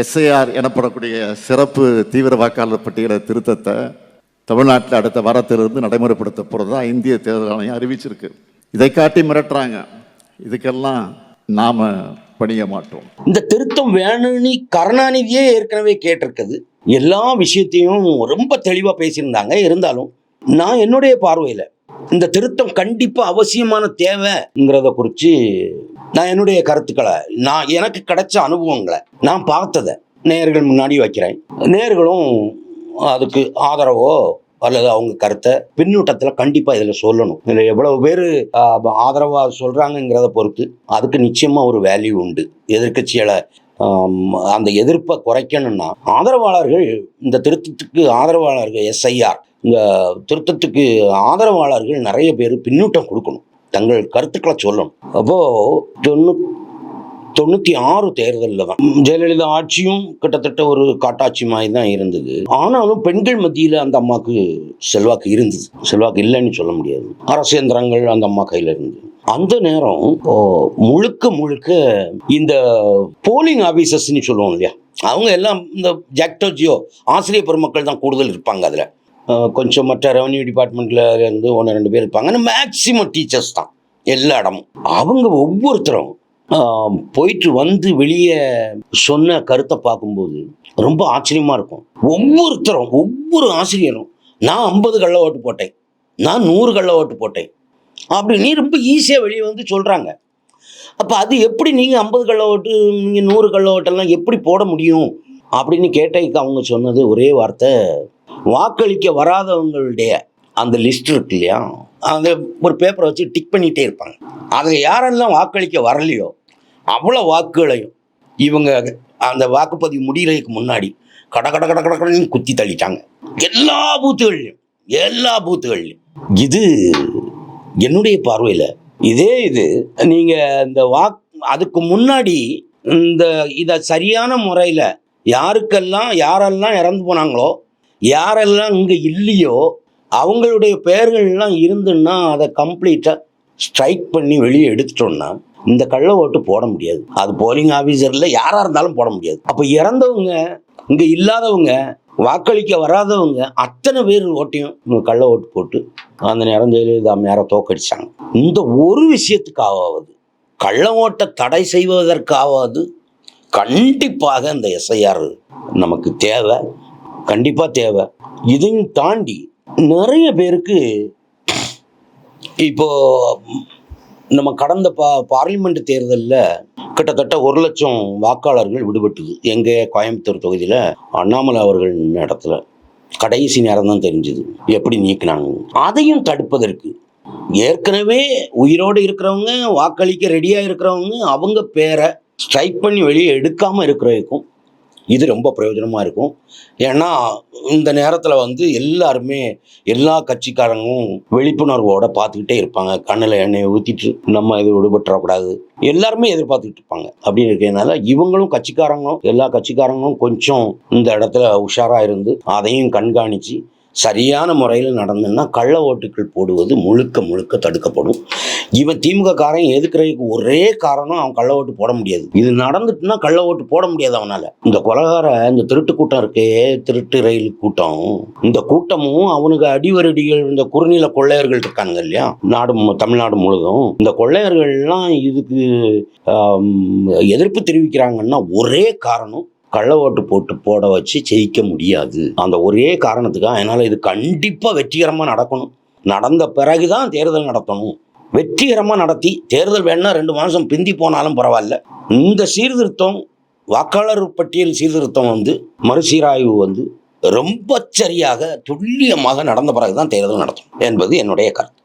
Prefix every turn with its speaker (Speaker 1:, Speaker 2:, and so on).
Speaker 1: SIR எனப்படக்கூடிய சிறப்பு தீவிர வாக்காளர் பட்டியல திருத்தத்தை தமிழ்நாட்டில் அடுத்த வாரத்திலிருந்து நடைமுறைப்படுத்த போகிறதா இந்திய தேர்தல் ஆணையம் அறிவிச்சிருக்கு. இதை காட்டி மிரட்டுறாங்க. இதுக்கெல்லாம் நாம் பணிய மாட்டோம்.
Speaker 2: இந்த திருத்தம் வேணும்னு கருணாநிதியே ஏற்கனவே கேட்டிருக்குது. எல்லா விஷயத்தையும் ரொம்ப தெளிவாக பேசியிருந்தாங்க. இருந்தாலும் நான் என்னுடைய பார்வையில் இந்த திருத்தம் கண்டிப்பாக அவசியமான தேவைங்கிறத குறித்து நான் என்னுடைய கருத்துக்களை நான் எனக்கு கிடைச்ச அனுபவங்களை நான் பார்த்ததை நேர்கள் முன்னாடி வைக்கிறேன். நேர்களும் அதுக்கு ஆதரவோ அல்லது அவங்க கருத்தை பின்னூட்டத்தில் கண்டிப்பாக இதில் சொல்லணும். இதில் எவ்வளவு பேர் ஆதரவாக சொல்கிறாங்கங்கிறத பொறுத்து அதுக்கு நிச்சயமாக ஒரு வேல்யூ உண்டு. எதிர்கட்சிகளை அந்த எதிர்ப்பை குறைக்கணும்னா ஆதரவாளர்கள் இந்த திருத்தத்துக்கு ஆதரவாளர்கள் எஸ்ஐஆர் இந்த திருத்தத்துக்கு ஆதரவாளர்கள் நிறைய பேர் பின்னூட்டம் கொடுக்கணும். தங்கள் கருத்துக்களை சொல்லணும். அப்போது தொண்ணூ தொண்ணூற்றி ஆறு தேர்தலில் தான் ஜெயலலிதா ஆட்சியும் கிட்டத்தட்ட ஒரு காட்டாட்சி மாதிரி தான் இருந்தது. ஆனாலும் பெண்கள் மத்தியில் அந்த அம்மாவுக்கு செல்வாக்கு இருந்தது. செல்வாக்கு இல்லைன்னு சொல்ல முடியாது. அரசியந்திரங்கள் அந்த அம்மா கையில் இருந்தது அந்த நேரம் முழுக்க முழுக்க இந்த போலிங் ஆஃபீஸர்ஸ்னு சொல்லுவோம் இல்லையா? அவங்க எல்லாம் இந்த ஜாக்டோஜியோ ஆசிரியர் பெருமக்கள் தான் கூடுதல் இருப்பாங்க அதில். கொஞ்சம் மற்ற ரெவன்யூ டிபார்ட்மெண்ட்டில் இருந்து ஒன்று ரெண்டு பேர் இருப்பாங்க. ஆனால் மேக்சிமம் டீச்சர்ஸ் தான் எல்லா இடமும். அவங்க ஒவ்வொருத்தரும் போயிட்டு வந்து வெளியே சொன்ன கருத்தை பார்க்கும்போது ரொம்ப ஆச்சரியமாக இருக்கும். ஒவ்வொருத்தரும் ஒவ்வொரு ஆசிரியரும் நான் ஐம்பது கள்ள ஓட்டு போட்டேன் நான் நூறு கள்ள ஓட்டு போட்டேன் அப்படின்னு ரொம்ப ஈஸியாக வெளியே வந்து சொல்கிறாங்க அப்போ அது எப்படி நீங்கள் ஐம்பது கள்ள ஓட்டு நீங்கள் நூறு கள்ள ஓட்டெல்லாம் எப்படி போட முடியும்? அப்படின்னு கேட்டதுக்கு அவங்க சொன்னது ஒரே வார்த்தை வாக்களிக்க வராதவங்களுடைய அந்த லிஸ்ட் இருக்கு இல்லையா? அந்த ஒரு பேப்பரை வச்சு டிக் பண்ணிகிட்டே இருப்பாங்க. அதில் யாரெல்லாம் வாக்களிக்க வரலையோ அவ்வளோ வாக்குகளையும் இவங்க அந்த வாக்குப்பதிவு முடிகிறதுக்கு முன்னாடி கட கட கட கட கடன்னு குத்தி தள்ளிட்டாங்க. எல்லா பூத்துகள்லையும் எல்லா பூத்துகள்லையும். இது என்னுடைய பார்வையில் இதே இது. நீங்கள் இந்த வாக் அதுக்கு முன்னாடி இந்த இதை சரியான முறையில் யாருக்கெல்லாம் யாரெல்லாம் இறந்து போனாங்களோ யாரெல்லாம் இங்கே இல்லையோ அவங்களுடைய பெயர்கள்லாம் இருந்துன்னா அதை கம்ப்ளீட்டாக ஸ்ட்ரைக் பண்ணி வெளியே எடுத்துட்டோம்னா இந்த கள்ள ஓட்டு போட முடியாது. அது போலிங் ஆஃபீஸரில் யாராக இருந்தாலும் போட முடியாது. அப்போ இறந்தவங்க இங்கே இல்லாதவங்க வாக்களிக்க வராதவங்க அத்தனை பேர் ஓட்டையும் இவங்க கள்ள ஓட்டு போட்டு அந்த நேரம் ஜெயலலிதா மேலே தோக்கடிச்சாங்க. இந்த ஒரு விஷயத்துக்காவது கள்ள ஓட்டை தடை செய்வதற்காவது கண்டிப்பாக இந்த எஸ்ஐஆர் நமக்கு தேவை. கண்டிப்பாக தேவை. இதையும் தாண்டி நிறைய பேருக்கு இப்போ நம்ம கடந்த பா பார்லிமெண்ட் தேர்தலில் கிட்டத்தட்ட ஒரு லட்சம் வாக்காளர்கள் விடுபட்டுது. எங்கே கோயம்புத்தூர் தொகுதியில் அண்ணாமலை அவர்கள் நின்ன இடத்துல. கடைசி நேரம் தான் தெரிஞ்சுது. எப்படி நீக்கினாங்க. அதையும் தடுப்பதற்கு ஏற்கனவே உயிரோடு இருக்கிறவங்க வாக்களிக்க ரெடியாக இருக்கிறவங்க அவங்க பேரை ஸ்ட்ரைக் பண்ணி வெளியே எடுக்காமல் இருக்கிறதுக்கும் இது ரொம்ப பிரயோஜனமாக இருக்கும். ஏன்னா இந்த நேரத்தில் வந்து எல்லாருமே எல்லா கட்சிக்காரங்களும் விழிப்புணர்வோட பார்த்துக்கிட்டே இருப்பாங்க. கண்ணில் எண்ணெயை ஊற்றிட்டு நம்ம இது விடுபட்டுறக்கூடாது. எல்லாருமே எதிர்பார்த்துக்கிட்டு இருப்பாங்க. அப்படின்னு இருக்கிறதுனால இவங்களும் கட்சிக்காரங்களும் எல்லா கட்சிக்காரங்களும் கொஞ்சம் இந்த இடத்துல உஷாராக இருந்து அதையும் கண்காணித்து சரியான முறையில் நடந்ததுன்னா கள்ள ஓட்டுகள் போடுவது முழுக்க முழுக்க தடுக்கப்படும். இவன் திமுக காரன் எதுக்குறதுக்கு ஒரே காரணம் அவன் கள்ள ஓட்டு போட முடியாது. இது நடந்துட்டுனா கள்ள ஓட்டு போட முடியாது அவனால. இந்த கொலகார இந்த திருட்டு கூட்டம் இருக்கே திருட்டு ரயில் கூட்டம். இந்த கூட்டமும் அவனுக்கு அடிவரடிகள் இந்த குறுநில கொள்ளையர்கள் இருக்காங்க இல்லையா? நாடு மு- தமிழ்நாடு முழுதும். இந்த கொள்ளையர்கள்லாம் இதுக்கு எதிர்ப்பு தெரிவிக்கிறாங்கன்னா ஒரே காரணம் கள்ள ஓட்டு போட்டு போட வச்சு ஜெயிக்க முடியாது. அந்த ஒரே காரணத்துக்காக அதனால் இது கண்டிப்பாக வெற்றிகரமாக நடக்கணும். நடந்த பிறகு தான் தேர்தல் நடத்தணும். வெற்றிகரமாக நடத்தி தேர்தல் வேணா ரெண்டு மாதம் பிந்தி போனாலும் பரவாயில்ல. இந்த சீர்திருத்தம் வாக்காளர் பட்டியல் சீர்திருத்தம் வந்து மறுசீராய்வு வந்து ரொம்ப சரியாக துல்லியமாக நடந்த பிறகு தான் தேர்தல் நடத்தும் என்பது என்னுடைய கருத்து.